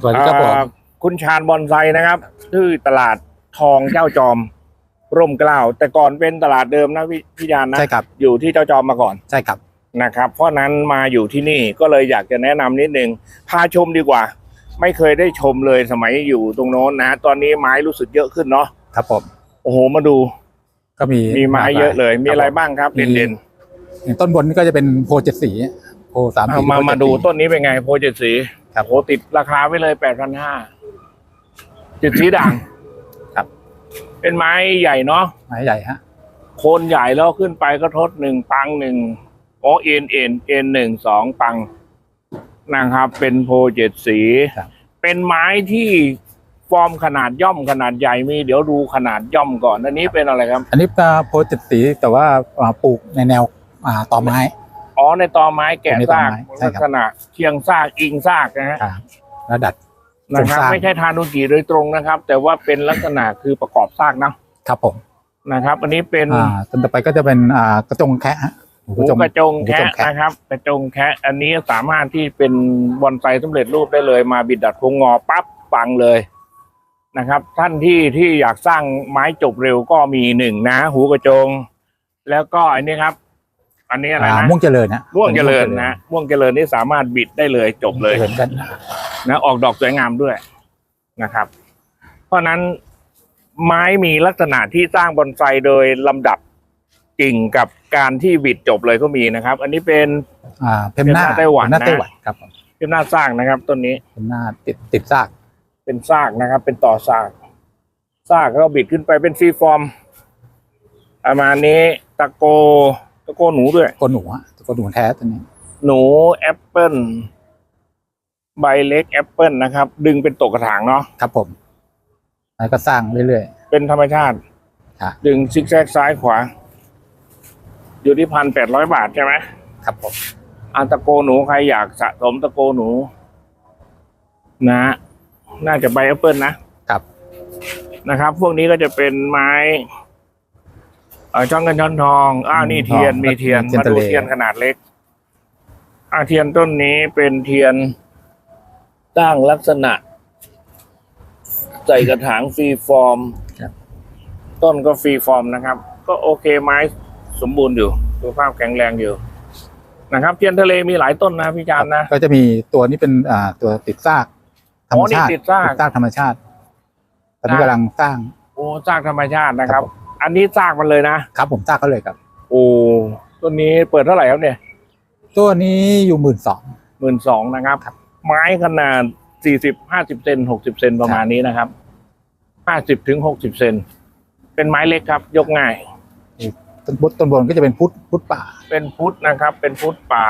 สวัสดีครับผมอ่าคุณชาญบอนไซนะครับที่ตลาดทองเจ้าจอม ร่มเกล้าแต่ก่อนเป็นตลาดเดิมนะพี่พี่ยานนะใช่ครับอยู่ที่เจ้าจอมมาก่อนใช่ครับนะครับ เพราะนั้นมาอยู่ที่นี่ก็เลยอยากจะแนะนำนิดนึงพาชมดีกว่า ไม่เคยได้ชมเลยสมัยอยู่ตรงโน้นนะตอนนี้ไม้รู้สึกเยอะขึ้นเนาะครับผมโอ้โหมาดู ก็มีมีไม้เยอะเลย มีอะไรบ้างครับมีเด่นอย่างต้นบนนี่ก็จะเป็นโพเจ็ดสีโพสามๆสีเอามาโพเจ็มาดูสีต้นนี้เป็นไงโพเจ็ดสี ครับ โอ้ติดราคาไว้เลยแปดพันห้าเจ็ดสีด่างครับ เป็นไม้ใหญ่เนาะไม้ใหญ่ฮะ โคนใหญ่แล้วขึ้นไปก็ทดหนึ่งปังหนึ่งโอเอ็นเอ็นเอ็นหนึ่งสองปังนะครับ เป็นโพเจ็ดสี ครับ เป็นไม้ที่ฟอร์มขนาดย่อมขนาดใหญ่มี เดี๋ยวดูขนาดย่อมก่อน อันนี้เป็นอะไรครับ อันนี้ก็โพเจ็ดสีแต่ว่าอ่าปลูกในแนวอ่าต่อไม้ อ๋อในตอไม้แกะในตอซากไม้ใช่ลักครับ ษณะเคียงซากอิงซากนะฮะครับแล้วดัดนะครับโครงสร้างไม่ใช่ทานุกิโดยตรงนะครับ แต่ว่าเป็นลักษณะคือประกอบซากนะครับผมนะครับ อันนี้เป็นอ่าต้นต่อไปก็จะเป็นอ่ากระจงแคะฮะหูหูกระจงหูกระจแคะงแคะนะครับกระจงแคะอันนี้สามารถที่เป็นบอนไซสำเร็จรูปได้เลย มาบิดดัดโครงงอปั๊บปังเลยนะครับ ท่านที่ที่อยากสร้างไม้จบเร็วก็มีหนึ่งนะ หูกระจง แล้วก็อันนี้ครับ อันนี้อะไรอ่านะม่วงเจริญนะม่วงเจริญนะม่วงเจริญนี่สามารถบิดได้เลยจบเลยเจริญกันนะออกดอกสวยงามด้วยนะครับ เพราะฉะนั้นไม้มีลักษณะที่สร้างบอนไซโดยลำดับกิ่งกับการที่บิดจบเลยก็มีนะครับ อันนี้เป็นอ่าเพมหน้าเพมหน้าไต้หวันเพมหน้านะไต้หวันครับผมเทียมหน้าสร้างนะครับต้นนี้เพมหน้าติดติดซากเป็นซากนะครับ เป็นต่อซากซากก็บิดขึ้นไปเป็นฟรีฟอร์มประมาณนี้ตะโก ตะโกหนูด้วยโกนหนูฮะโกนหนูแท้ตัวนี้ หนูแอปเปิลใบเล็กแอปเปิลนะครับ ดึงเป็นตกกระถางเนาะครับผมแล้วก็สร้างเรื่อย เป็นธรรมชาติ ครับ ดึงซิกแซกซ้ายขวา อยู่ที่พันแปดร้อยบาทใช่ไหมๆ ครับผมอาตะโกหนูใครอยากสะสมตะโกหนู นะ น่าจะใบแอปเปิลนะครับ นะครับ พวกนี้ก็จะเป็นไม้ เอ่อช่องกันช้อนทองอ้าวนี่เทียนมีเทียนมาดูเทียนขนาดเล็กอาเทียนต้นนี้เป็นเทียนตั้งลักษณะ ใส่กระถางฟรีฟอร์มครับต้นก็ฟรีฟอร์มนะครับ ก็โอเคไม้สมบูรณ์อยู่สุขภาพแข็งแรงอยู่นะครับ เทียนทะเลมีหลายต้นนะพี่จานนะ ก็จะมีตัวนี้เป็นอ่าตัวติดซากธรรมชาติอ๋อนี่ติดซากซากธรรมชาติตอนนี้ซากกำลังสร้างโอ้ซากธรรมชาตินะครับครับ อันนี้ซากมันเลยนะครับผมซากเขาเลยครับ โอ้ต้นนี้เปิดเท่าไหร่ครับเนี่ยตัวนี้อยู่หมื่นสอง หมื่นสองนะครับครับ ไม้ขนาดสี่สิบห้าสิบเซนหกสิบเซนประมาณนี้นะครับห้าสิบถึงหกสิบเซนเป็นไม้เล็กครับ ยกง่าย ต้นบนต้นบนก็จะเป็นพุทธพุทธป่าเป็นพุทธนะครับ เป็นพุทธป่า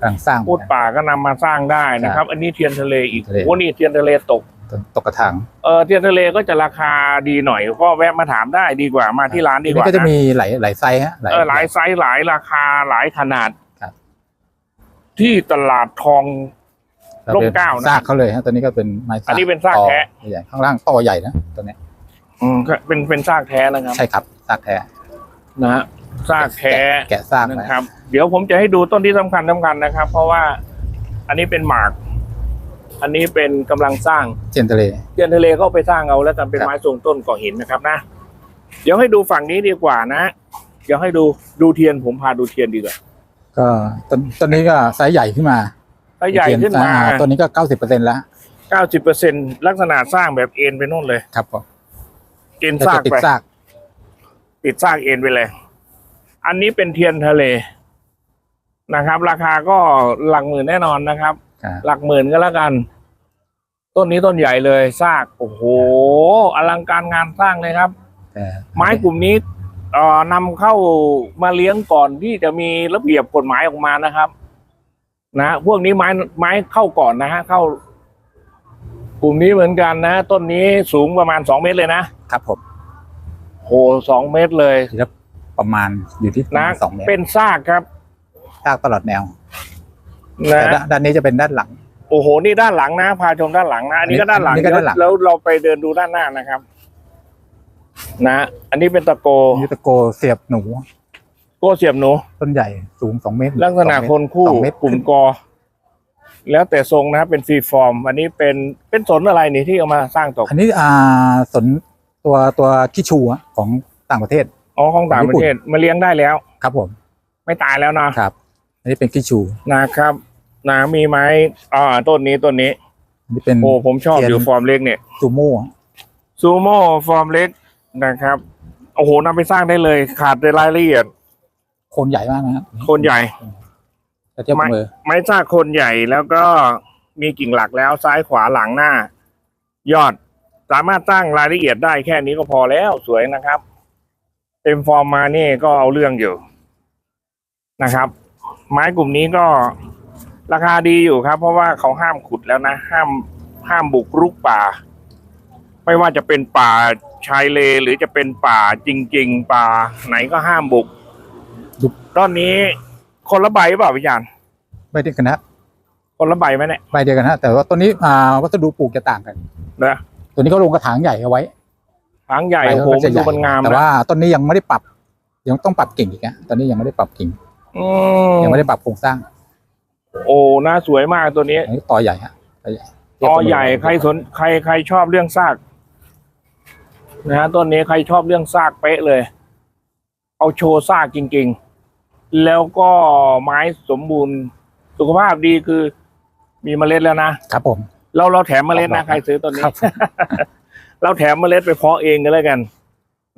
กำลังสร้าง พุทธป่าก็นำมาสร้างได้นะครับ อันนี้เทียนทะเลอีกทะเล โอ้นี่เทียนทะเลตก ต้นตกกระถางเออเทียนทะเลก็จะราคาดีหน่อย ก็แวะมาถามได้ดีกว่ามาที่ร้านดีทีกนี้ว่าก็จะนะมีหลายหลายไซส์ฮะเออหลายไซส์หลายราคาหลายขนาดครับที่ตลาดทองร่มเกล้านะซากเขาเลยฮะตัวนี้ก็เป็นไม้ซากอันนี้เป็นซากแท้ต่อใหญ่ข้างล่างต่อใหญ่นะตัวเนี้ยอืมก็เป็นเป็นซากแท้นะครับ ใช่ครับซากแท้นะฮะซากแท้แกะซากนะไว้ครับ เดี๋ยวผมจะให้ดูต้นที่สำคัญสำคัญนะครับ เพราะว่าอันนี้เป็นหมาก อันนี้เป็นกำลังสร้างเจนทะเลเทียนทะเลก็เอาไปสร้างเอาแล้วกันเป็นครับไม้ทรงต้นก่อหินนะครับนะ เดี๋ยวให้ดูฝั่งนี้ดีกว่านะ เดี๋ยวให้ดูดูเทียนผมพาดูเทียนดีกว่า ก็ต้นต้นนี้ก็ไซส์ใหญ่ขึ้นมาถ้าใหญ่ขึ้นมาอ่ตัวนี้ก็เก้าสิบเปอร์เซ็นต์แล้ว90เปอร์เซ็นลักษณะสร้างแบบเอ็นไปนู่นเลยครับผมเอ็นก็ซาจะกติดไปซากติดซากเอ็นไปเลย อันนี้เป็นเทียนทะเลนะครับ ราคาก็หลักหมื่นแน่นอนนะครับครับ หลักหมื่นก็แล้วกัน ต้นนี้ต้นใหญ่เลยซากโอ้โหอลังการงานสร้างเลยครับแต่ไม้กลุ่มนี้เอ่อนำเข้ามาเลี้ยงก่อนที่จะมีระเบียบกฎหมายออกมานะครับ นะพวกนี้ไม้ไม้เข้าก่อนนะฮะเข้ากลุ่มนี้เหมือนกันนะ ต้นนี้สูงประมาณสองเมตรเลยนะครับผมโหสองเมตรเลยทีละประมาณอยู่ที่ประนะมาณสองเมตรเป็นซากครับซากตลอดแนวนะ แต่ด้านด้านนี้จะเป็นด้านหลัง โอ้โห นี่ด้านหลังนะ พาชมด้านหลังนะ อันนี้ก็ด้านหลังอันนี้ก็ด้านหลัง แล้วเราไปเดินดูด้านหน้านะครับ นะ อันนี้เป็นตะโกยูตะโกเสียบหนูโก้เสียบหนู ต้นใหญ่สูงสองเมตรลักษณะสองเมตร คนคู่สองเมตรกลุ่มกอ แล้วแต่ทรงนะครับเป็นฟรีฟอร์ม อันนี้เป็นเป็นสนอะไรนี่ที่เอามาสร้างตกอันนี้อ่าสนตัวตัวคิชูอะของต่างประเทศ อ๋อของต่างประเทศมาเลี้ยงได้แล้ว ครับผม ไม่ตายแล้วนะครับ อันนี้เป็นคิชูนะครับนะมีไม้อ่าต้นนี้ต้นนี้ อันนี้เป็นโอ้ผมชอบเทียนอยู่ฟอร์มเล็กเนี่ยซูโม่ซูโม่ฟอร์มเล็กนะครับ โอ้โหนำไปสร้างได้เลย ขาดในรายละเอียดโคนใหญ่มากนะครับโคนใหญ่กระเทียบกับมือไม้ซากโคนใหญ่แล้วก็มีกิ่งหลักแล้วซ้ายขวาหลังหน้า ยอดสามารถตั้งรายละเอียดได้แค่นี้ก็พอแล้วสวยนะครับ เต็มฟอร์มมานี่ก็เอาเรื่องอยู่นะครับ ไม้กลุ่มนี้ก็ราคาดีอยู่ครับ เพราะว่าเขาห้ามขุดแล้วนะ ห้ามห้ามบุกรุกป่า ไม่ว่าจะเป็นป่าชายเลหรือจะเป็นป่าจริง ๆ ป่าไหนก็ห้ามบุกตอนนี้คนละใบหรือเปล่าพี่ยานใบเดียวกันนะคนละใบไหมเนี่ยใบเดียวกันนะแต่ว่าตัวนี้อ่าวัสดุปลูกจะต่างกันนะตัวนี้เขาลงกระถางใหญ่เอาไว้หางใหญ่ใบโอ้โหก็มันจะใหดูญ่มันงามแต่นะว่าต้นนี้ยังไม่ได้ปรับ ยังต้องปรับกิ่งอีกนะตอนนี้ยังไม่ได้ปรับกิ่ง อืมยังไม่ได้ปรับโครงสร้างโอ้น่าสวยมากตัวนี้อันนี้ต่อใหญ่ฮะต่อใหญ่ตอใหญ่ใครสนใครใครชอบเรื่องซากนะฮะต้นนี้ใครชอบเรื่องซากเป๊ะเลย เอาโชว์ซากจริง ๆ แล้วก็ไม้สมบูรณ์ สุขภาพดีคือ มีเมล็ดแล้วนะครับผม เราเราแถมเมล็ดครันะบใครซื้อต้นนี้ครับเราแถมเมล็ดไปเพาะเองกันแล้วกัน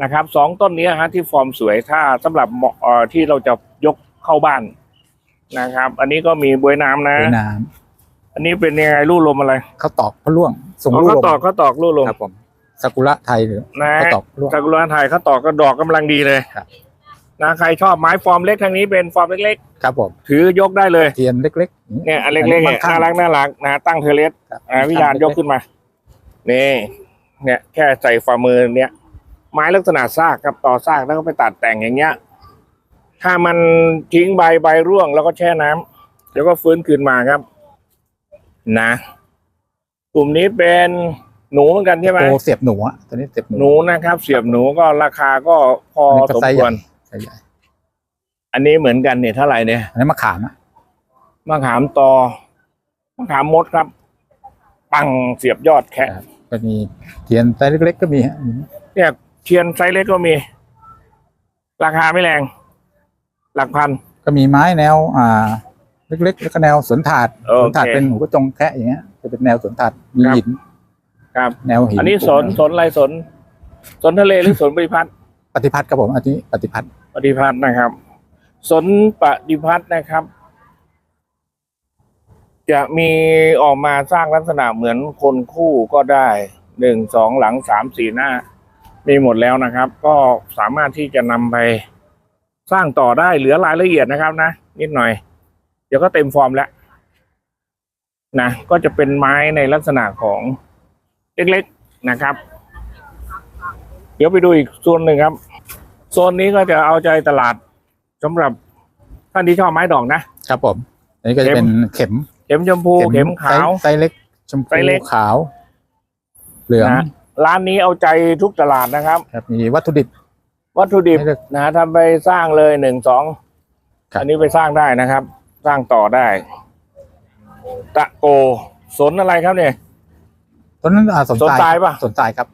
นะครับสองต้นนี้ฮะที่ฟอร์มสวยถ้าสำหรับเหมาะเอ่อที่เราจะยก เข้าบ้านนะครับ อันนี้ก็มีบวยน้ำนะสวยน้อันนี้เป็นยังไงรูลมอะไรำเขาตอกพระล่วงส่งอ๋อลูกเขาลมตอกเขาตอกรูลม ครับผมซากุระไทยหรือนะเขาตอกพระล่วง จากรุนไทยเขาตอกก็ดอกกำลังดีเลยครับ นะใครชอบไม้ฟอร์มเล็กทางนี้เป็นฟอร์มเล็กครับผมๆ ถือยกได้เลย เทียนเล็กๆ เนี่ยอันเล็กๆเนี่ยข้น่างรักน่ารักนะ ตั้งเทเลสครับ อ่าวิญญาณยกขึ้นมา นี่ เนี่ย แค่ใส่ฝ่ามือเนี่ย ไม้ลักษณะซากครับต่อซากแล้วก็ไปตัดแต่งอย่างเงี้ย ถ้ามันทิ้งใบใบร่วง แล้วก็แช่น้ำเดี๋ยวก็ฟื้นคืนมาครับ นะกลุ่มนี้เป็นหนูเหมือนกันใช่ไหมโตเสียบหนูอะตัวนี้เสียบหนูหนูนะครับ เสียบหนูก็ราคาก็พออันนี้ก็สมไซส์คใหวญ่รไซส์ใหญ่อันนี้เหมือนกันเนี่ยเท่าไหร่เนี่ยอันนี้มะขามอะมะขามตอมะขามมดครับ ปังเสียบยอดแคะก็มีเทียนไซส์เล็กๆก็มีฮะเนี่ยเทียนไซส์เล็กก็มี ราคาไม่แรง หลักพัน ก็มีไม้แนว อ่า เล็กๆ แล้วก็แนวสวนถาดโอเคสวนถาดเป็นหูกระจงแคะอย่างเงี้ยจะเป็นแนวสวนถาดมีครับ หินครับ แนวหินอันนี้สนสนอะไรสนสนทะเลหรือสนปฏิพัฒน์ปฏิพัทธ์ครับผมอันนี้ปฏิพัทธ์ปฏิพัฒน์นะครับ สนปฏิพัฒน์นะครับ จะมีออกมาสร้างลักษณะเหมือนคนคู่ก็ได้หนึ่งสองหลังสามสี่หน้า มีหมดแล้วนะครับ ก็สามารถที่จะนำไป สร้างต่อได้เหลือรายละเอียดนะครับนะนิดหน่อย เดี๋ยวก็เต็มฟอร์มแล้วนะก็จะเป็นไม้ในลักษณะของเล็กๆนะครับ เดี๋ยวไปดูอีกโซนหนึ่งครับ โซนนี้ก็จะเอาใจตลาดสำหรับท่านที่ชอบไม้ดอกนะครับผมอันนี้ก็จะเป็นเข็ม เข็มชมพูเข็มขาวไซส์ไซส์เล็กชมไซส์เล็พูกขาว เหลืองนะร้านนี้เอาใจทุกตลาดนะครับครับมีวัตถุดิบ วัตถุดิบให้เลือกนะทำไปสร้างเลยหนึ่งสองครับ อันนี้ไปสร้างได้นะครับ สร้างต่อได้ ตะโกสนอะไรครับเนี่ย ต้นนั้นอ่าสนสนทรายปะ สนทรายครับ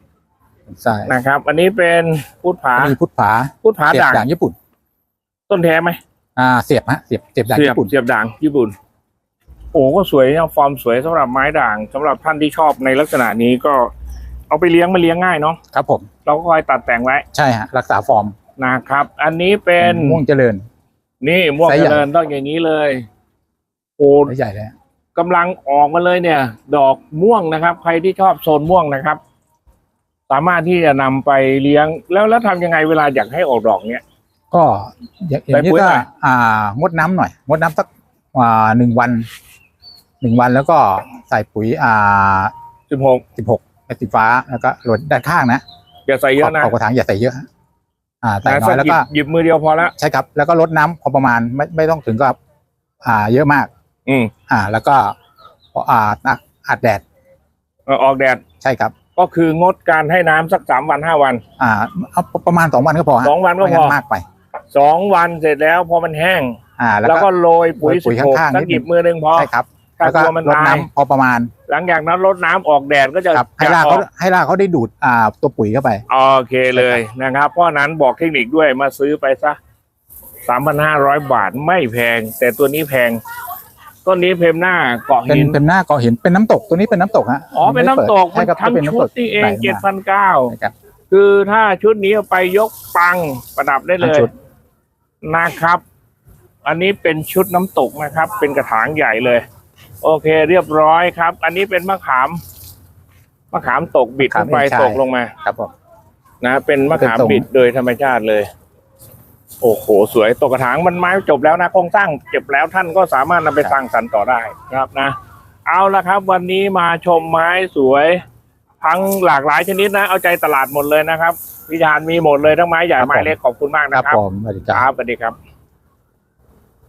สนทรายนะครับ อันนี้เป็นพุทธผามีพุทธผาพุทธผาเสียบด่างด่างญี่ปุ่น ต้นแท้ไหมอ่า เสียบฮะเสียบเสียบด่างเสียบญี่ปุ่น เสียบด่างญี่ปุ่น โอ้ก็สวยนะฟอร์มสวยสำหรับไม้ด่างสำหรับท่านที่ชอบในลักษณะนี้ก็ เอาไปเลี้ยงมาเลี้ยงง่ายเนาะครับผม เราก็คอยตัดแต่งไว้ใช่ฮะรักษาฟอร์มนะครับ อันนี้เป็นม่วงเจริญ นี่ม่วงไซส์เจใหญ่ริญต้องอย่างนี้เลยโอ้ไซส์ใหญ่เลยฮะกำลังออกมาเลยเนี่ย ดอกม่วงนะครับ ใครที่ชอบโซนม่วงนะครับ สามารถที่จะนำไปเลี้ยงแล้วแล้วทำยังไงเวลาอยากให้ออกดอกเนี่ยก็อย่างอย่างนี้ใส่ปุ๋ยก็หน่อยอ่างดน้ำหน่อย งดน้ำสักอ่าหนึ่งวันหนึ่งวันแล้วก็ใส่ปุ๋ยอ่าสิบหกสิบหกเม็ด สีฟ้าแล้วก็โรยด้านข้างนะอย่าใส่เยอะนะขอบกระถางอย่าใส่เยอะฮะอ่าใส่นะน้อยแล้วหยิก็บหยิบมือเดียวพอละใช่ครับ แล้วก็ลดน้ำพอประมาณไม่ไม่ต้องถึงกับอ่า เยอะมาก อืมอ่า แล้วก็อ่าอัดอัดแดดเออออกแดดใช่ครับ ก็คืองดการให้น้ำสักสามวันห้าวันอ่าเอาประมาณสองวันก็พอฮะสองวันก็ไม่พองั้นมากไป สองวันเสร็จแล้วพอมันแห้ง อ่า แล้วแล้วก็ก็ โรยปุ๋ยโรยปุ๋สิยบหกข้างๆสักนิดนึง หยิบมือหนึ่งพอ ใช่ครับถ้า แล้วก็กลัวมันรดตายน้ำพอประมาณหลังจากนั้นรดน้ำออกแดดก็จะครับให้จะรากอเขาอกให้รากเขาได้ดูดอ่าตัวปุ๋ยเข้าไป โอเคเลยนะครับ เพราะฉะนั้นบอกเทคนิคด้วยมาซื้อไปซะสามพันห้าร้อยบาทไม่แพง แต่ตัวนี้แพง ต้นนี้เพมหน้าเกาะเป็นหิน เป็นหน้าเกาะหินเป็นน้ำตกตัวนี้เป็นน้ำตกฮะอ๋อเป็นน้ำตกใช่มันครับทั้งเป็นชุน้ำตดกนี่เองไหลเจ็ดมาพันเก้านะครับ คือถ้าชุดนี้เอาไปยกปังประดับได้เลทั้งยชุด นะครับ อันนี้เป็นชุดน้ำตกนะครับ เป็นกระถางใหญ่เลย โอเคเรียบร้อยครับ อันนี้เป็นมะขาม มะขามตกบิดลงไปตกลงมา ครับผม นะ เป็นมะขามเป็นทรง บิดโดยธรรมชาติเลย โอ้โห สวยตกกระถางมันไม้จบแล้วนะโครงสร้างเก็บแล้วท่านก็สามารถนำไปสร้างสรรค์ต่อได้ครับนะ เอาละครับ วันนี้มาชมไม้สวย ทั้งหลากหลายชนิดนะ เอาใจตลาดหมดเลยนะครับวิจารณ์มีหมดเลยทั้งไม้ใหญ่ไม้เล็กขอบคุณมากครันะบครับผมสวัสดีคครับรับสวัสดีครับ